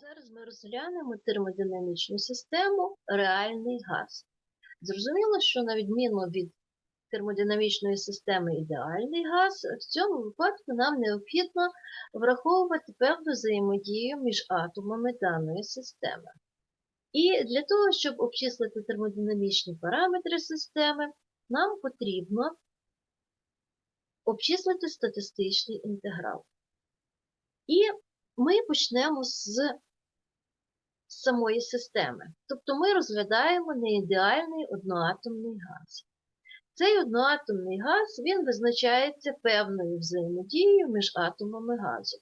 Зараз ми розглянемо термодинамічну систему реальний газ. Зрозуміло, що на відміну від термодинамічної системи ідеальний газ, в цьому випадку нам необхідно враховувати певну взаємодію між атомами даної системи. І для того, щоб обчислити термодинамічні параметри системи, нам потрібно обчислити статистичний інтеграл. І ми почнемо з самої системи. Тобто ми розглядаємо неідеальний одноатомний газ. Цей одноатомний газ він визначається певною взаємодією між атомами газу.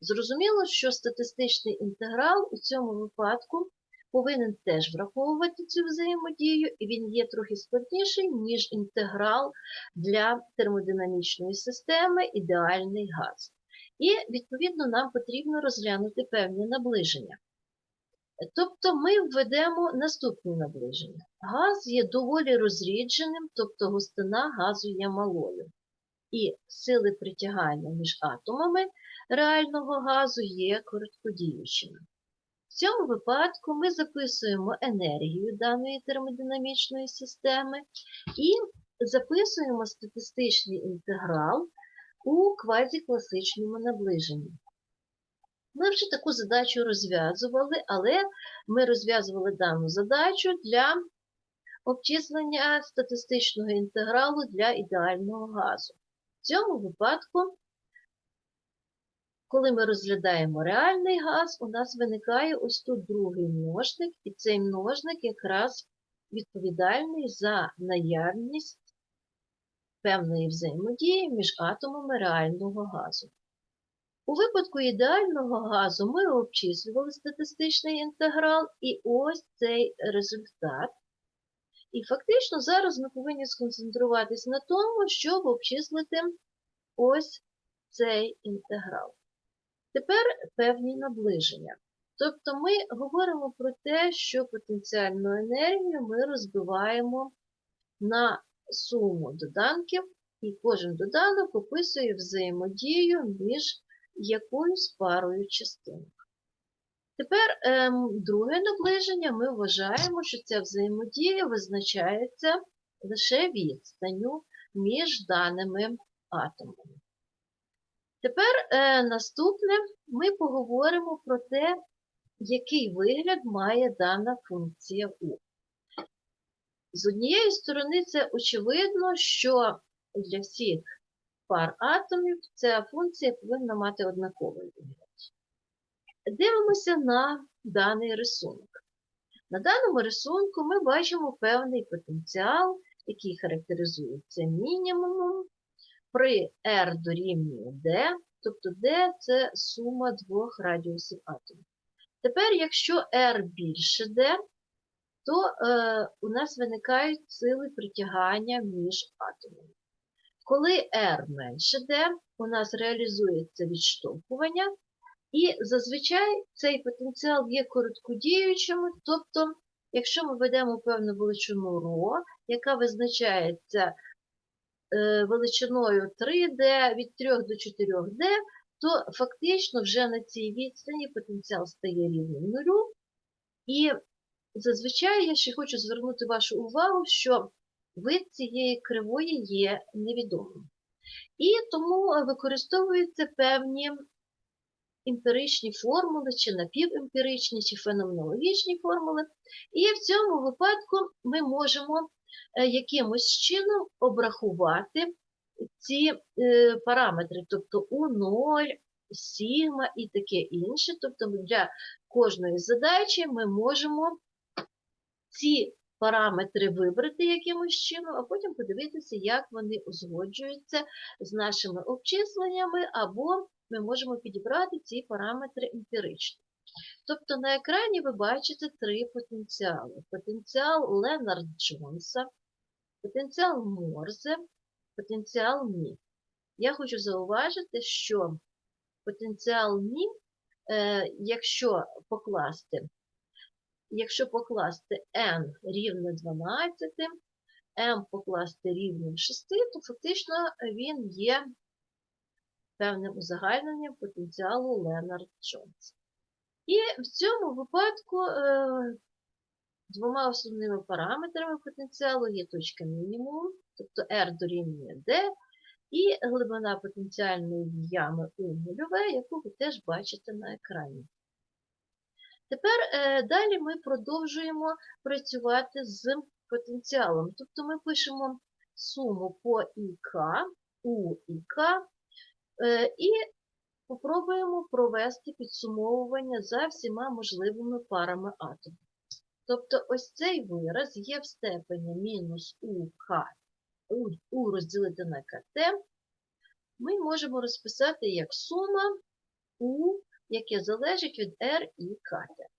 Зрозуміло, що статистичний інтеграл у цьому випадку повинен теж враховувати цю взаємодію, і він є трохи складніший, ніж інтеграл для термодинамічної системи ідеальний газ. І, відповідно, нам потрібно розглянути певні наближення. Тобто ми введемо наступні наближення. Газ є доволі розрідженим, тобто густина газу є малою. І сили притягання між атомами реального газу є короткодіючими. В цьому випадку ми записуємо енергію даної термодинамічної системи і записуємо статистичний інтеграл у квазікласичному наближенні. Ми вже таку задачу розв'язували, але ми розв'язували дану задачу для обчислення статистичного інтегралу для ідеального газу. В цьому випадку, коли ми розглядаємо реальний газ, у нас виникає ось тут другий множник, і цей множник якраз відповідальний за наявність певної взаємодії між атомами реального газу. У випадку ідеального газу ми обчислювали статистичний інтеграл і ось цей результат. І фактично зараз ми повинні сконцентруватись на тому, щоб обчислити ось цей інтеграл. Тепер певні наближення. Тобто ми говоримо про те, що потенціальну енергію ми розбиваємо на суму доданків, і кожен доданок описує взаємодію між якоюсь парою частинок. Тепер ем, друге наближення ми вважаємо, що ця взаємодія визначається лише відстанню між даними атомами. Тепер е, наступне ми поговоримо про те, який вигляд має дана функція У. З однієї сторони, це очевидно, що для всіх пар атомів ця функція повинна мати однаковий вигляд. Дивимося на даний рисунок. На даному рисунку ми бачимо певний потенціал, який характеризується мінімумом при R дорівнює D, тобто D це сума двох радіусів атомів. Тепер, якщо R більше D, то е, у нас виникають сили притягання між атомами. Коли R менше D, у нас реалізується відштовхування, і зазвичай цей потенціал є короткодіючим, тобто, якщо ми ведемо певну величину ρ, яка визначається е, величиною 3D від 3 до 4D, то фактично вже на цій відстані потенціал стає рівним нулю. І зазвичай я ще хочу звернути вашу увагу, що вид цієї кривої є невідомим. І тому використовуються певні емпіричні формули, чи напівемпіричні, чи феноменологічні формули. І в цьому випадку ми можемо якимось чином обрахувати ці параметри, тобто У0, сігма і таке інше. Тобто для кожної задачі ми можемо ці параметри вибрати якимось чином, а потім подивитися, як вони узгоджуються з нашими обчисленнями, або ми можемо підібрати ці параметри емпірично. Тобто на екрані ви бачите три потенціали: потенціал Ленард Джонса, потенціал Морзе, потенціал Мі. Я хочу зауважити, що потенціал Мі, е, якщо покласти Якщо покласти n рівне 12, m покласти рівнем 6, то фактично він є певним узагальненням потенціалу Ленард Джонса. І в цьому випадку е, двома основними параметрами потенціалу є точка мінімуму, тобто R дорівнює D, і глибина потенціальної ями У нульове, яку ви теж бачите на екрані. Тепер е, далі ми продовжуємо працювати з потенціалом. Тобто ми пишемо суму по ІК, У і К, е, і попробуємо провести підсумовування за всіма можливими парами атомів. Тобто ось цей вираз є в степені мінус УК, У розділити на КТ, ми можемо розписати як сума У, яке залежить від R і КТ.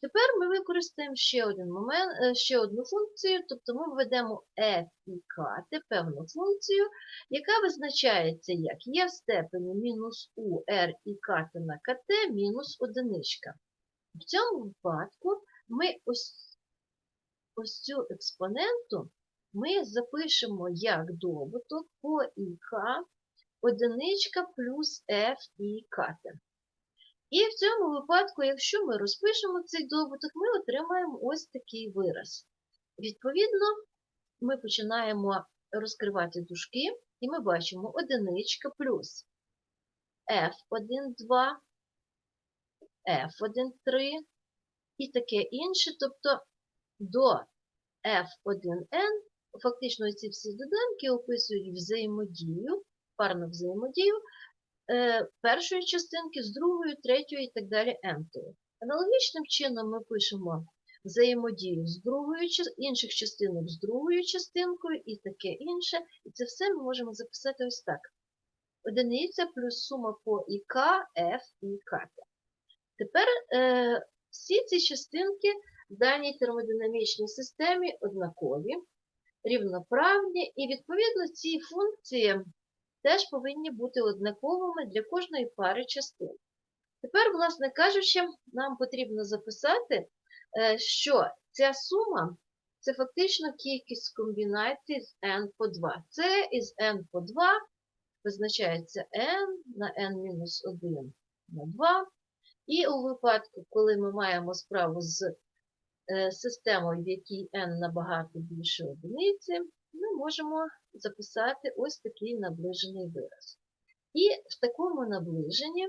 Тепер ми використаємо ще один момент, е, ще одну функцію, тобто ми введемо f і k, певну функцію, яка визначається як є в степені мінус u r і k на kt мінус одиничка. В цьому випадку ми ось, ось цю експоненту ми запишемо як добуток по і k одиничка плюс f і kt. І в цьому випадку, якщо ми розпишемо цей добуток, ми отримаємо ось такий вираз. Відповідно, ми починаємо розкривати дужки, і ми бачимо одиничка плюс F1, 2, F1, 3 і таке інше. Тобто до F1N фактично ці всі доданки описують взаємодію, парну взаємодію першої частинки з другою, третьою і так далі n-тою. Аналогічним чином ми пишемо взаємодію з другою, інших частинок з другою частинкою і таке інше. І це все ми можемо записати ось так. Одиниця плюс сума по ІК, F і К. Тепер е, всі ці частинки в даній термодинамічній системі однакові, рівноправні, і відповідно ці функції теж повинні бути однаковими для кожної пари частин. Тепер, власне кажучи, нам потрібно записати, е, що ця сума це фактично кількість комбінацій з n по 2. Це із n по 2 визначається n на n-1 на 2. І у випадку, коли ми маємо справу з е, системою, в якій n набагато більше одиниці, ми можемо записати ось такий наближений вираз. І в такому наближенні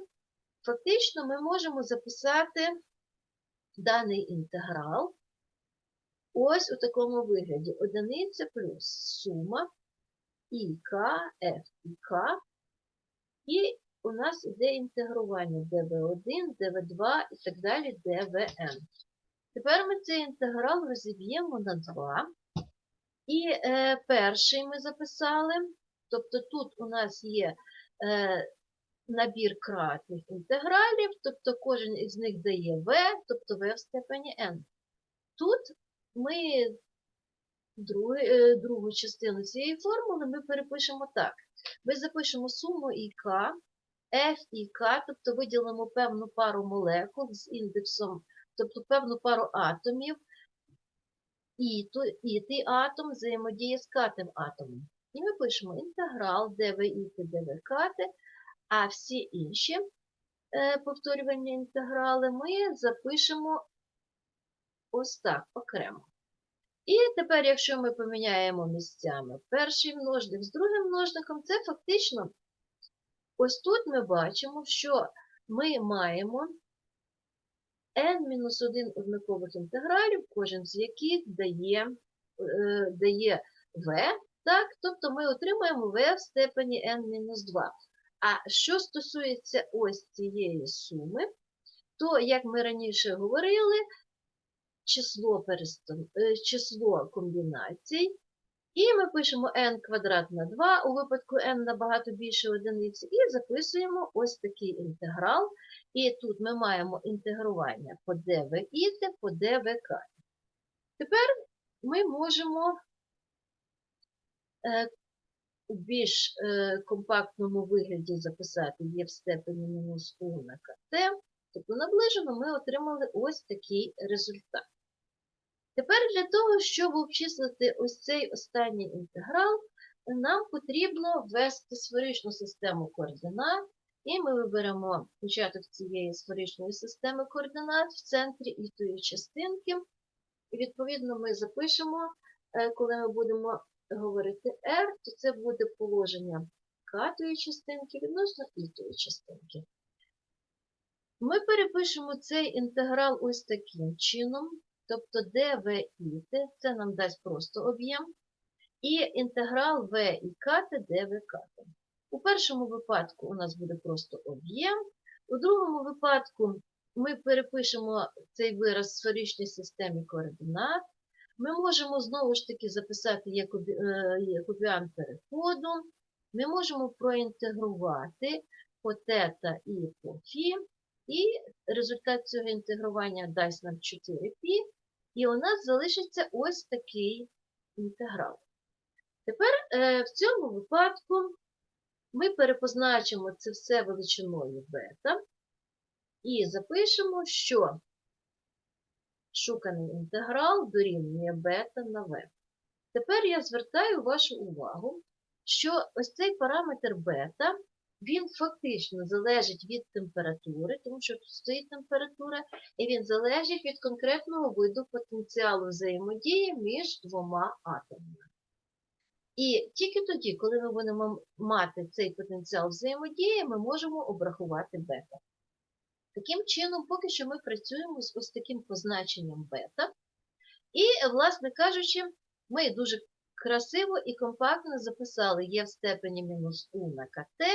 фактично ми можемо записати даний інтеграл ось у такому вигляді. Одиниця плюс сума ІК, F і і у нас йде інтегрування dv1, dv2 і так далі dvn. Тепер ми цей інтеграл розіб'ємо на 2. І е, перший ми записали, тобто тут у нас є е, набір кратних інтегралів, тобто кожен із них дає v, тобто v в степені n. Тут ми другу, е, другу частину цієї формули ми перепишемо так. Ми запишемо суму ІК, F і К, тобто виділимо певну пару молекул з індексом, тобто певну пару атомів, і, той атом взаємодіє з катим атомом. І ми пишемо інтеграл dv dv а всі інші е, повторювальні інтеграли ми запишемо ось так окремо. І тепер, якщо ми поміняємо місцями перший множник з другим множником, це фактично ось тут ми бачимо, що ми маємо n-1 однакових інтегралів, кожен з яких дає, е, дає v, так? тобто ми отримаємо v в степені n-2. А що стосується ось цієї суми, то, як ми раніше говорили, число, перестан... е, число комбінацій, і ми пишемо n квадрат на 2, у випадку n набагато більше одиниці, і записуємо ось такий інтеграл. І тут ми маємо інтегрування по dv по dvk. Тепер ми можемо е, у більш е, компактному вигляді записати є в степені мінус u на kt, тобто наближено ми отримали ось такий результат. Тепер для того, щоб обчислити ось цей останній інтеграл, нам потрібно ввести сферичну систему координат І ми виберемо початок цієї сферичної системи координат в центрі і тої частинки. І відповідно ми запишемо, е, коли ми будемо говорити R, то це буде положення катої частинки відносно ітої частинки. Ми перепишемо цей інтеграл ось таким чином, тобто dv іти, це нам дасть просто об'єм, і інтеграл v і кати dv кати. У першому випадку у нас буде просто об'єм, у другому випадку ми перепишемо цей вираз в сферичній системі координат. Ми можемо знову ж таки записати як е, переходу. Ми можемо проінтегрувати по тета і по фі, і результат цього інтегрування дасть нам 4π, і у нас залишиться ось такий інтеграл. Тепер е, в цьому випадку ми перепозначимо це все величиною бета і запишемо, що шуканий інтеграл дорівнює бета на v. Тепер я звертаю вашу увагу, що ось цей параметр бета, він фактично залежить від температури, тому що тут стоїть температура, і він залежить від конкретного виду потенціалу взаємодії між двома атомами. І тільки тоді, коли ми будемо мати цей потенціал взаємодії, ми можемо обрахувати бета. Таким чином, поки що ми працюємо з ось таким позначенням бета. І, власне кажучи, ми дуже красиво і компактно записали Є в степені мінус у на КТ,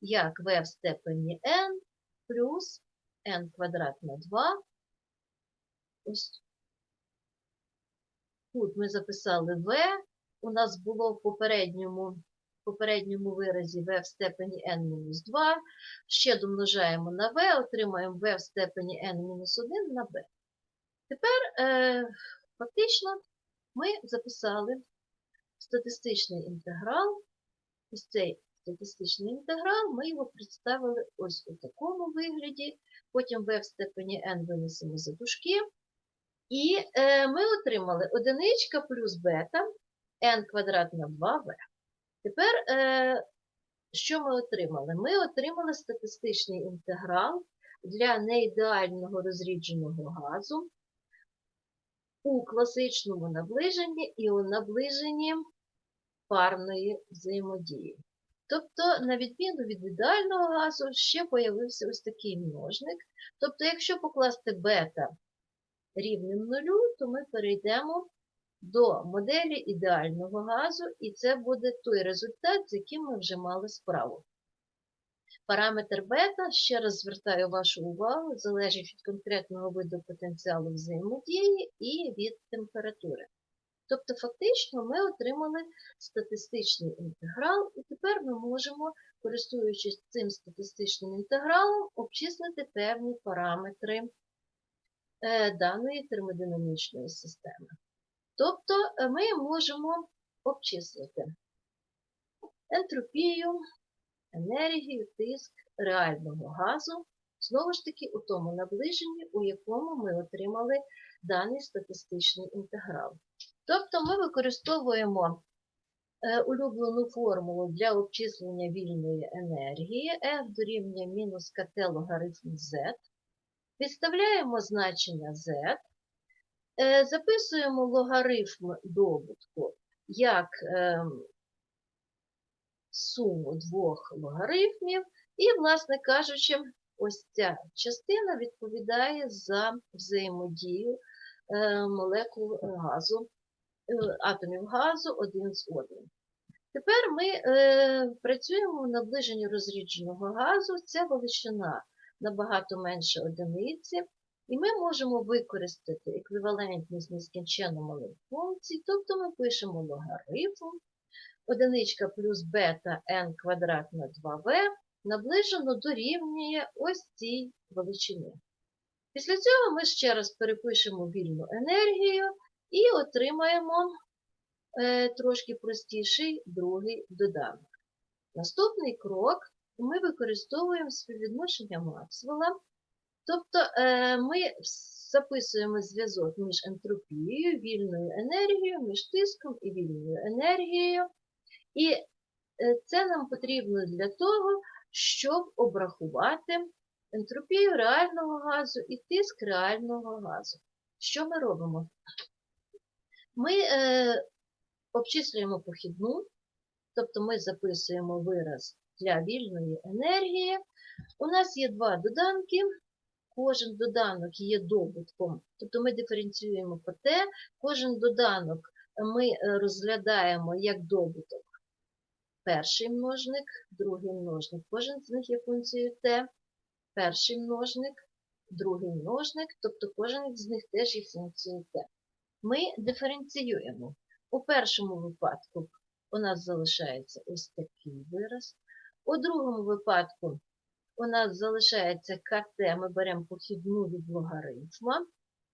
як В в степені n плюс n квадрат на 2. Ось тут ми записали В. У нас було в попередньому, попередньому виразі v в степені n-2. Ще домножаємо на v, отримаємо v в степені n-1 на b. Тепер е, фактично ми записали статистичний інтеграл. Ось цей статистичний інтеграл, ми його представили ось у такому вигляді. Потім v в степені n винесемо за дужки. І е, ми отримали одиничка плюс бета n квадрат на 2v. Тепер, е, що ми отримали? Ми отримали статистичний інтеграл для неідеального розрідженого газу у класичному наближенні і у наближенні парної взаємодії. Тобто, на відміну від ідеального газу, ще появився ось такий множник. Тобто, якщо покласти бета рівним нулю, то ми перейдемо до моделі ідеального газу, і це буде той результат, з яким ми вже мали справу. Параметр бета, ще раз звертаю вашу увагу, залежить від конкретного виду потенціалу взаємодії і від температури. Тобто, фактично, ми отримали статистичний інтеграл, і тепер ми можемо, користуючись цим статистичним інтегралом, обчислити певні параметри е, даної термодинамічної системи. Тобто е, ми можемо обчислити ентропію, енергію, тиск реального газу, знову ж таки, у тому наближенні, у якому ми отримали даний статистичний інтеграл. Тобто ми використовуємо е, улюблену формулу для обчислення вільної енергії F дорівнює мінус КТ логарифм Z, підставляємо значення Z, Записуємо логарифм добутку як ем, суму двох логарифмів, і, власне кажучи, ось ця частина відповідає за взаємодію е, молекул газу, е, атомів газу один з одним. Тепер ми е, працюємо в наближенні розрідженого газу, ця величина набагато менше одиниці. І ми можемо використати еквівалентність нескінченно малих функцій, тобто ми пишемо логарифм, одиничка плюс бета n квадрат на 2v наближено дорівнює ось цій величині. Після цього ми ще раз перепишемо вільну енергію і отримаємо е, трошки простіший другий доданок. Наступний крок ми використовуємо співвідношення Максвелла. Тобто е, ми записуємо зв'язок між ентропією, вільною енергією, між тиском і вільною енергією. І е, це нам потрібно для того, щоб обрахувати ентропію реального газу і тиск реального газу. Що ми робимо? Ми е, обчислюємо похідну, тобто ми записуємо вираз для вільної енергії. У нас є два доданки. Кожен доданок є добутком, тобто ми диференціюємо по Т, кожен доданок ми е, розглядаємо як добуток. Перший множник, другий множник. Кожен з них є функцією Т. Перший множник, другий множник, тобто кожен з них теж є функцією Т. Ми диференціюємо. У першому випадку у нас залишається ось такий вираз. У другому випадку у нас залишається КТ, ми беремо похідну від логарифма,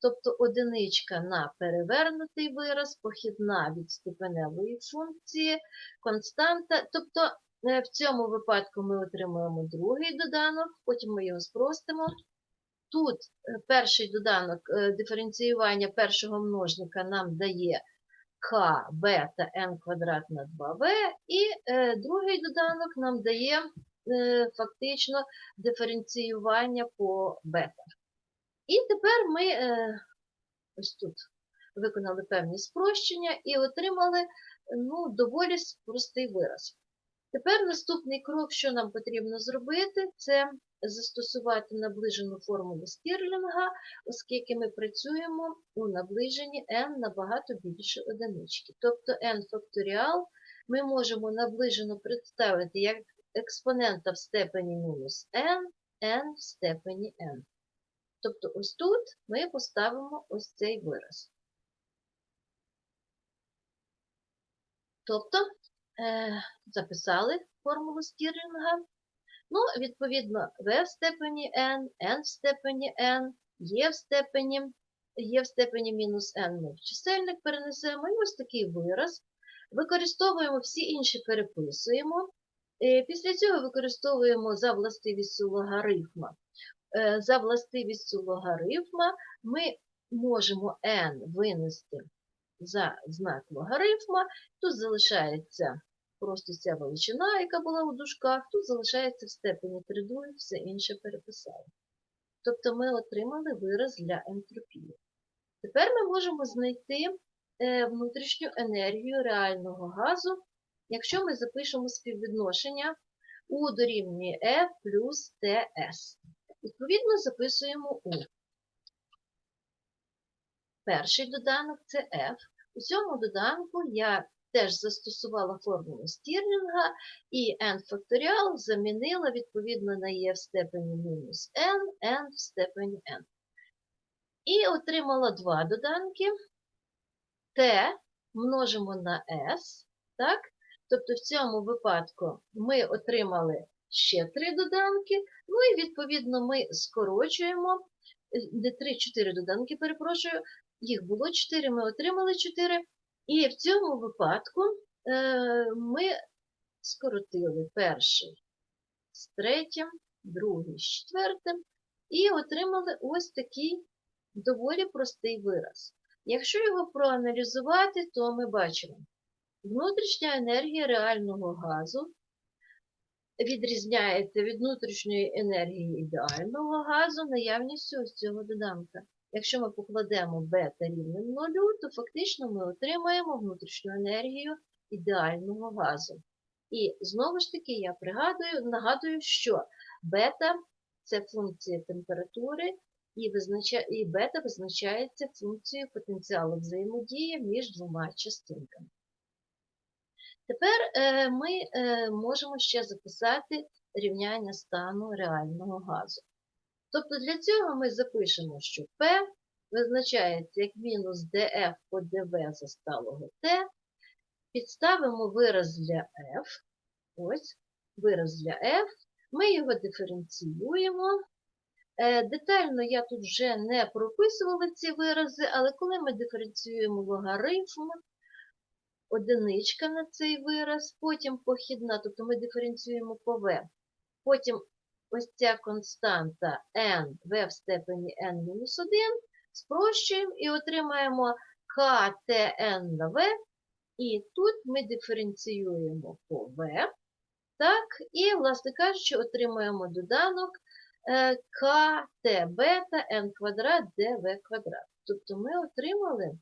тобто одиничка на перевернутий вираз, похідна від ступеневої функції, константа. Тобто е, в цьому випадку ми отримуємо другий доданок, потім ми його спростимо. Тут е, перший доданок е, диференціювання першого множника нам дає k бета n квадрат на 2v, і другий доданок нам дає фактично диференціювання по бета. І тепер ми е, ось тут виконали певні спрощення і отримали ну, доволі простий вираз. Тепер наступний крок, що нам потрібно зробити, це застосувати наближену формулу Стірлінга, оскільки ми працюємо у наближенні n набагато більше одинички. Тобто n факторіал ми можемо наближено представити як експонента в степені мінус n, n в степені n. Тобто ось тут ми поставимо ось цей вираз. Тобто е, записали формулу Стірлінга. Ну, відповідно, v в степені n, n в степені n, є в степені, є в степені мінус n ми в чисельник перенесемо. І ось такий вираз. Використовуємо всі інші переписуємо. Е, Після цього використовуємо за властивістю логарифма. Е, За властивістю логарифма ми можемо n винести за знак логарифма. Тут залишається просто ця величина, яка була у дужках, тут залишається в степені 3 других, все інше переписали. Тобто ми отримали вираз для ентропії. Тепер ми можемо знайти е, внутрішню енергію реального газу, якщо ми запишемо співвідношення U дорівнює E плюс TS. Відповідно, записуємо U. Перший доданок це F. У цьому доданку я теж застосувала формулу Стірлінга і n факторіал замінила відповідно на e в степені мінус n, n в степені n. І отримала два доданки. t множимо на s. Так? Тобто в цьому випадку ми отримали ще три доданки, ну і відповідно ми скорочуємо, де 3-4 доданки, перепрошую, їх було 4, ми отримали 4. І в цьому випадку е, ми скоротили перший з третім, другий з четвертим, і отримали ось такий доволі простий вираз. Якщо його проаналізувати, то ми бачимо, внутрішня енергія реального газу відрізняється від внутрішньої енергії ідеального газу наявністю ось цього доданка. Якщо ми покладемо бета рівним нулю, то фактично ми отримаємо внутрішню енергію ідеального газу. І знову ж таки, я пригадую, нагадую, що бета це функція температури, і, визнача... і бета визначається функцією потенціалу взаємодії між двома частинками. Тепер е, ми е, можемо ще записати рівняння стану реального газу. Тобто для цього ми запишемо, що P визначається як мінус df по dv за сталого t. Підставимо вираз для f. Ось, вираз для f. Ми його диференціюємо. Е, Детально я тут вже не прописувала ці вирази, але коли ми диференціюємо логарифм, одиничка на цей вираз, потім похідна, тобто ми диференціюємо по v, потім ось ця константа n v в степені n-1, спрощуємо і отримаємо ktn на v, і тут ми диференціюємо по v, Так, і, власне кажучи, отримуємо доданок е, КТ бета Н квадрат ДВ квадрат. Тобто ми отримали,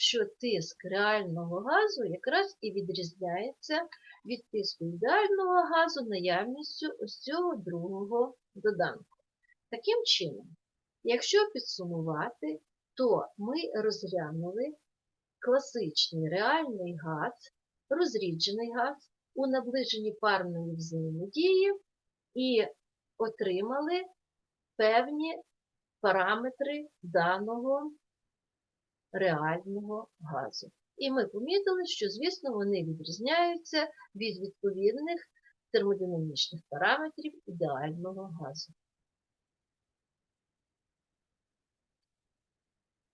що тиск реального газу якраз і відрізняється від тиску ідеального газу наявністю ось цього другого доданку. Таким чином, якщо підсумувати, то ми розглянули класичний реальний газ, розріджений газ у наближенні парної взаємодії і отримали певні параметри даного реального газу. І ми помітили, що, звісно, вони відрізняються від відповідних термодинамічних параметрів ідеального газу.